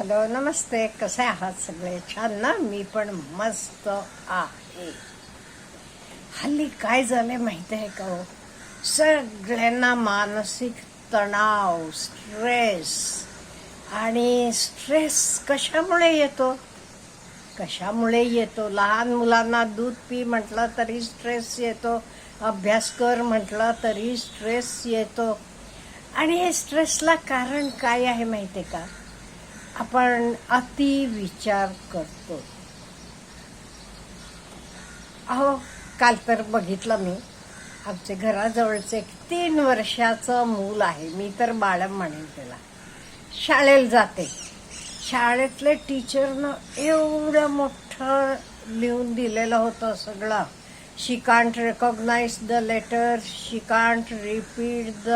Hello नमस्ते कसे आहात सगळे? छान ना? मी पण मस्त आहे. हल्ली काय झाले माहिती आहे का हो? सगळ्यांना मानसिक तणाव स्ट्रेस आणि स्ट्रेस कशामुळे येतो? कशामुळे येतो? लहान मुलांना दूध पी म्हटलं तरी स्ट्रेस येतो. अभ्यास कर म्हटलं तरी स्ट्रेस येतो. आणि हे स्ट्रेसला कारण काय आहे माहिती आहे का? आपण अति विचार करतो. अहो काल तर बघितलं मी. आमच्या घराजवळचं एक तीन वर्षाचं मूल आहे. मी तर बाळम म्हणेन त्याला. शाळेला जाते. शाळेतले टीचरनं एवढं मोठं लिहून दिलेलं होतं सगळं. She can't recognise the letter she can't repeat the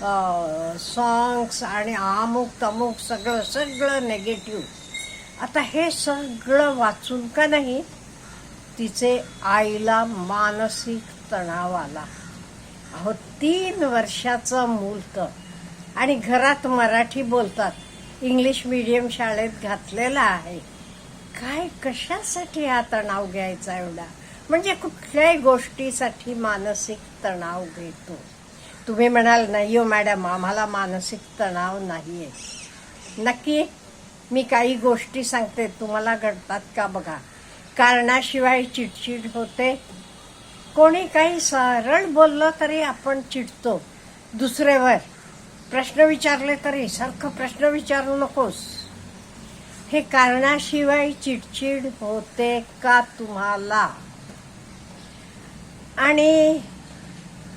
songs आणि अमुक तमुक सगळं सगळं नेगेटिव्ह आता हे सगळं वाचून का नाही तिचे आईला मानसिक तणाव आला. अहो तीन वर्षाचं मूल तर आणि घरात मराठी बोलतात इंग्लिश मीडियम शाळेत घातलेला आहे. काय कशासाठी हा तणाव घ्यायचा एवढा? म्हणजे कुठल्याही गोष्टीसाठी मानसिक तणाव घेतो. तुम्ही म्हणाल नाही हो मॅडम आम्हाला मानसिक तणाव नाही आहे नक्की मी काही गोष्टी सांगते तुम्हाला घडतात का बघा. कारणाशिवाय चिडचिड होते. कोणी काही सरळ बोललं तरी आपण चिडतो. दुसरेवर प्रश्न विचारले तरी सारखं प्रश्न विचारू नकोस. हे कारणाशिवाय चिडचिड होते का तुम्हाला? आणि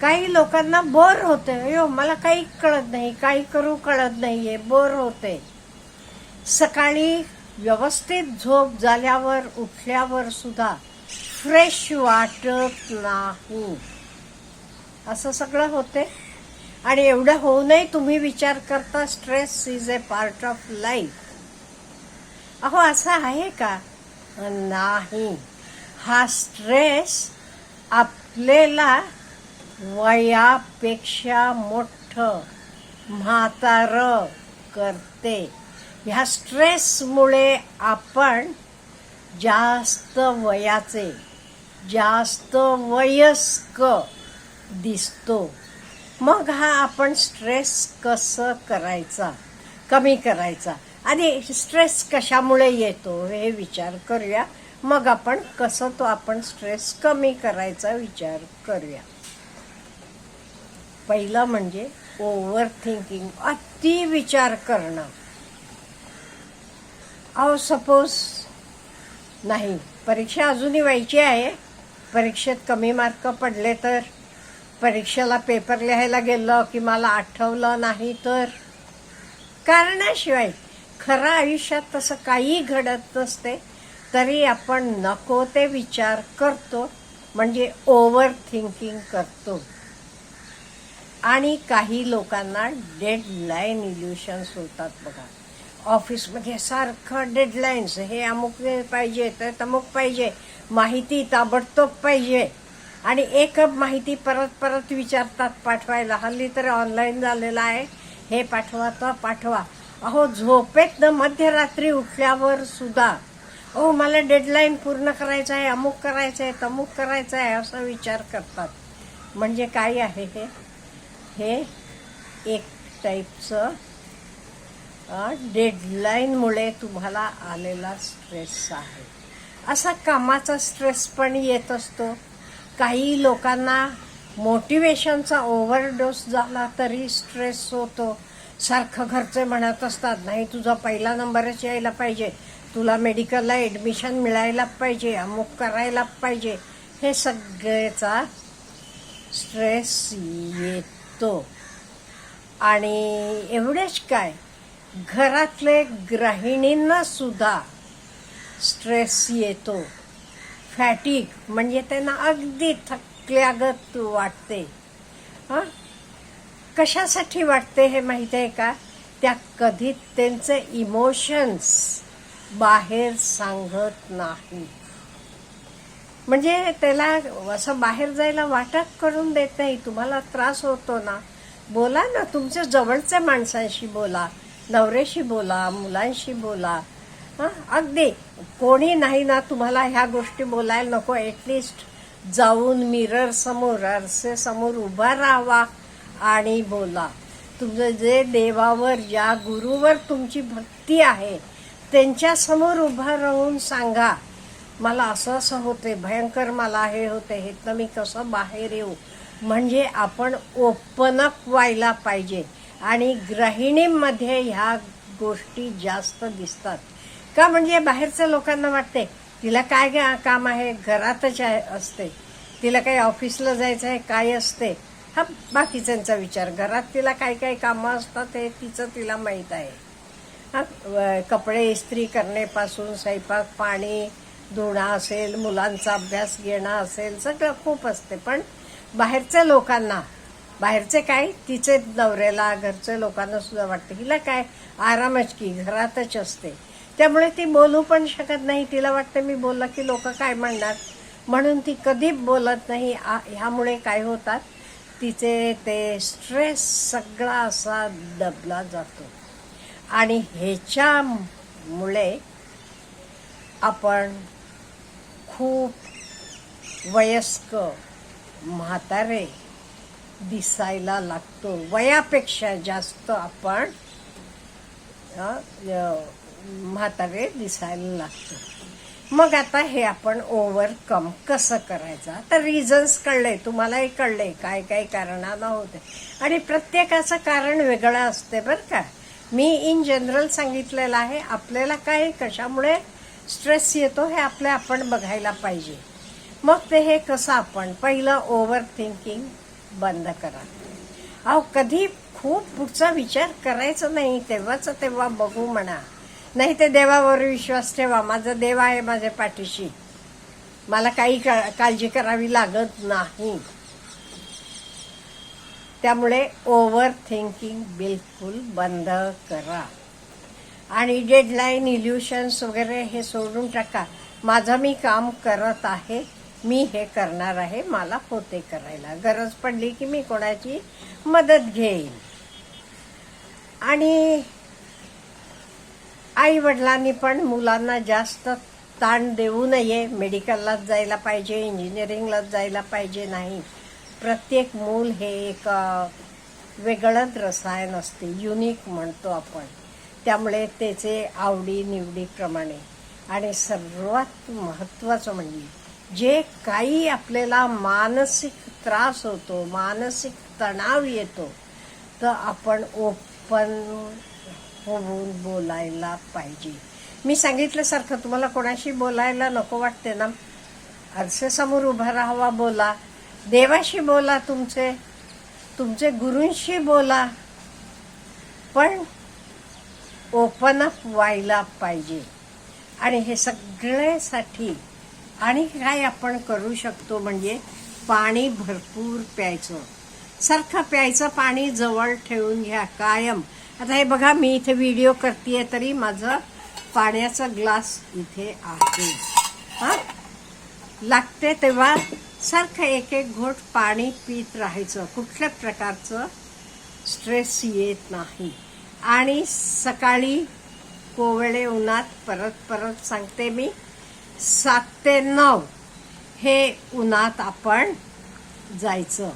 काही लोकांना बोर होते अयो मला काही कळत नाही काही करू कळत नाहीये बोर होते सकाळी व्यवस्थित झोप झाल्यावर उठल्यावर सुद्धा फ्रेश वाटत नाही. असं सगळं होते आणि एवढं होऊनही तुम्ही विचार करता stress is a part of life अहो असं आहे का? नाही. हा स्ट्रेस आपल्याला वयापेक्षा मोठं म्हातार करते. ह्या स्ट्रेसमुळे आपण जास्त वयाचे जास्त वयस्क दिसतो. मग हा आपण स्ट्रेस कसं करायचा कमी करायचा? आणि स्ट्रेस कशामुळे येतो हे विचार करूया. मग आपण कसं तो आपण स्ट्रेस कमी करायचा विचार करूया. पहिलं म्हणजे ओव्हर थिंकिंग अति विचार करणं. अहो सपोज नाही परीक्षा अजूनही व्हायची आहे. परीक्षेत कमी मार्क पडले तर परीक्षेला पेपर लिहायला गेलं की मला आठवलं नाही तर. कारणाशिवाय खरं आयुष्यात तसं काही घडत नसते तरी आपण नको ते विचार करतो म्हणजे ओव्हर थिंकिंग करतो. आणि काही लोकांना डेडलाईन इल्युशन्स होतात बघा. ऑफिसमध्ये सारखं डेडलाईन्स हे अमुक पाहिजे तर तमुक पाहिजे. माहिती ताबडतोब पाहिजे. आणि एक माहिती परत परत विचारतात पाठवायला. हल्ली तर ऑनलाईन झालेलं आहे. हे पाठवा तर पाठवा. अहो झोपेत न मध्यरात्री उठल्यावर सुद्धा अहो मला डेडलाईन पूर्ण करायचं आहे अमुक करायचं आहे तमुक करायचं आहे असा विचार करतात. म्हणजे काय आहे हे? हे एक टाईपचं डेडलाईनमुळे तुम्हाला आलेला स्ट्रेस आहे. असा कामाचा स्ट्रेस पण येत असतो. काही लोकांना मोटिवेशनचा ओव्हरडोस झाला तरी स्ट्रेस होतो. सारखं घरचे म्हणत असतात नाही तुझा पहिला नंबरच यायला पाहिजे. तुला मेडिकलला ॲडमिशन मिळायला पाहिजे अमुक करायला पाहिजे. हे सगळ्याचा स्ट्रेस येतो आणि एवढेच काय घरातले गृहिणींना सुद्धा स्ट्रेस येतो. फॅटिक म्हणजे त्यांना अगदी थकल्यागत वाटते. हां? कशासाठी वाटते हे माहिती आहे का? त्या कधी त्यांचे इमोशन्स बाहेर सांगत नाही. म्हणजे त्याला असं बाहेर जायला वाटत करून देत नाही. तुम्हाला त्रास होतो ना. बोला ना तुमच्या जवळच्या माणसांशी बोला नवऱ्याशी बोला मुलांशी बोला. हां? अगदी. कोणी नाही ना तुम्हाला ह्या गोष्टी बोलायला नको. ॲटलिस्ट जाऊन मिरर समोर आरसे समोर उभा राहावा आणि बोला. तुमचं जे देवावर ज्या गुरुवर तुमची भक्ती आहे त्यांच्यासमोर उभा राहून सांगा. मला असं असं होते भयंकर मला हे होते हे तर मी कसं बाहेर येऊ? म्हणजे आपण ओपन अप व्हायला पाहिजे. आणि गृहिणींमध्ये ह्या गोष्टी जास्त दिसतात. का म्हणजे बाहेरच्या लोकांना वाटते तिला काय काम आहे? घरातच आहे असते. तिला काही ऑफिसला जायचं आहे काय असते? हा बाकीच्यांचा विचार. घरात तिला काय काय कामं असतात हे तिचं तिला माहीत आहे. हा कपडे इस्त्री करण्यापासून स्वयंपाक पाणी धुणं असेल मुलांचा अभ्यास घेणं असेल सगळं खूप असते. पण बाहेरच्या लोकांना बाहेरचे काय तिचे नवऱ्याला घरचे लोकांना सुद्धा वाटतं हिला काय आरामच की घरातच असते. त्यामुळे ती बोलू पण शकत नाही. तिला वाटतं मी बोललं की लोक काय म्हणणार? म्हणून ती कधी बोलत नाही. आ- ह्यामुळे काय होतात? तिचे ते स्ट्रेस सगळा असा दबला जातो. आणि ह्याच्यामुळे आपण खूप वयस्क म्हातारे दिसायला लागतो. वयापेक्षा जास्त आपण म्हातारे दिसायला लागतो. मग आता हे आपण ओव्हरकम कसं करायचं? आता रिझन्स कळले तुम्हालाही कळले काय काय कारणानं होते. आणि प्रत्येकाचं कारण वेगळं असते बरं का. मी इन जनरल सांगितलेलं आहे आपल्याला काय कशामुळे स्ट्रेस येतो हे आपलं आपण बघायला पाहिजे. मग ते हे कसं आपण पहिलं ओव्हर थिंकिंग बंद करा. अहो कधी खूप पुढचा विचार करायचा नाही तेव्हाच तेव्हा बघू म्हणा. नाही ते देवावर विश्वास ठेवा. माझा देव आहे माझ्या पाठीशी. मला काही का- काळजी करावी लागत नाही. त्यामुळे ओव्हर थिंकिंग बिलकुल बंद करा. आणि डेडलाईन इल्युशन्स वगैरे हे सोडून टाका. माझं मी काम करत आहे मी हे करणार आहे मला होते करायला. गरज पडली की मी कोणाची मदत घेईन. आणि आई वडिलांनी पण मुलांना जास्त ताण देऊ नये. मेडिकललाच जायला पाहिजे इंजिनिअरिंगलाच जायला पाहिजे नाही. प्रत्येक मूल हे एक वेगळंच रसायन असते. युनिक म्हणतो आपण. त्यामुळे त्याचे आवडी निवडीप्रमाणे आणि सर्वात महत्त्वाचं म्हणजे जे काही आपल्याला मानसिक त्रास होतो मानसिक तणाव येतो तर आपण ओपन होऊन बोलायला पाहिजे. मी सांगितल्यासारखं तुम्हाला कोणाशी बोलायला नको वाटते ना? आरसेसमोर उभा राहावा बोला. देवाशी बोला तुमचे. तुमचे गुरूंशी बोला. पण ओपन अप व्हायला पाहिजे. आणि हे सगळ्यासाठी आणि काय आपण करू शकतो म्हणजे पाणी भरपूर प्यायचं. सारखं प्यायचं पाणी जवळ ठेवून घ्या कायम. आता हे बघा मी इथे व्हिडिओ करते तरी माझं पाण्याचा ग्लास इथे आहे. हां? लागते तेव्हा सारखं एक एक घोट पाणी पित राहायचं. कुठल्या प्रकारचं स्ट्रेस येत नाही. आणि सकाळी कोवळे उन्हात परत परत सांगते मी सात ते नऊ हे उन्हात आपण जायचं.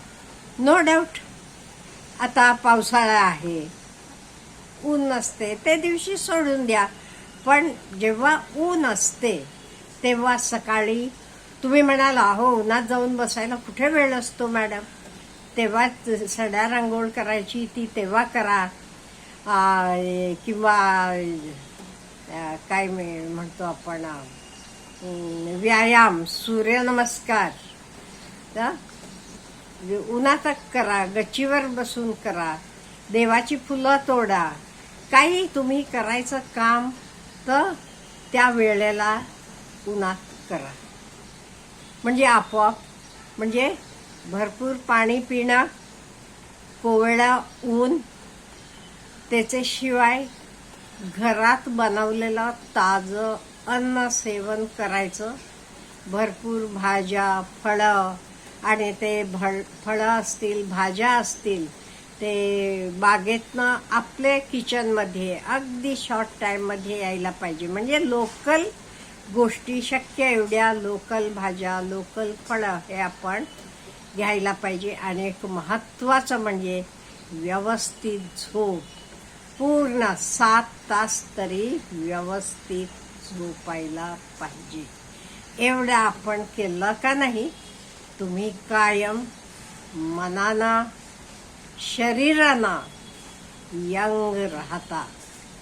नो डाऊट आता पावसाळा आहे. ऊन नसते ते दिवशी सोडून द्या. पण जेव्हा ऊन असते तेव्हा सकाळी तुम्ही म्हणाला अहो उन्हात जाऊन बसायला कुठे वेळ असतो मॅडम? तेव्हा सड्या रांगोळ करायची ती तेव्हा करा. किंवा काय म्हणतो आपण व्यायाम सूर्यनमस्कार. उन्हातक उन्हात करा गच्चीवर बसून करा देवाची फुलं तोडा. काही तुम्ही करायचं काम तर त्या वेळेला उन्हात करा. म्हणजे आपोआप म्हणजे भरपूर पाणी पिणं कोवळा ऊन त्याच्याशिवाय घरात बनवलेलं ताजं अन्न सेवन करायचं. भरपूर भाज्या फळं आणि ते भळ फळं असतील भाज्या असतील ते बागेतनं आपले किचनमध्ये अगदी शॉर्ट टाईममध्ये यायला पाहिजे. म्हणजे लोकल गोष्टी शक्य एवढ्या. लोकल भाज्या लोकल फळं हे आपण घ्यायला पाहिजे. आणि एक महत्त्वाचं म्हणजे व्यवस्थित झोप. पूर्ण सात तास तरी व्यवस्थित झोपायला पाहिजे. एवढं आपण केलं का नाही तुम्ही कायम मनानं शरीराना यंग राहता.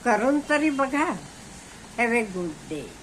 करून तरी बघा. Have a good day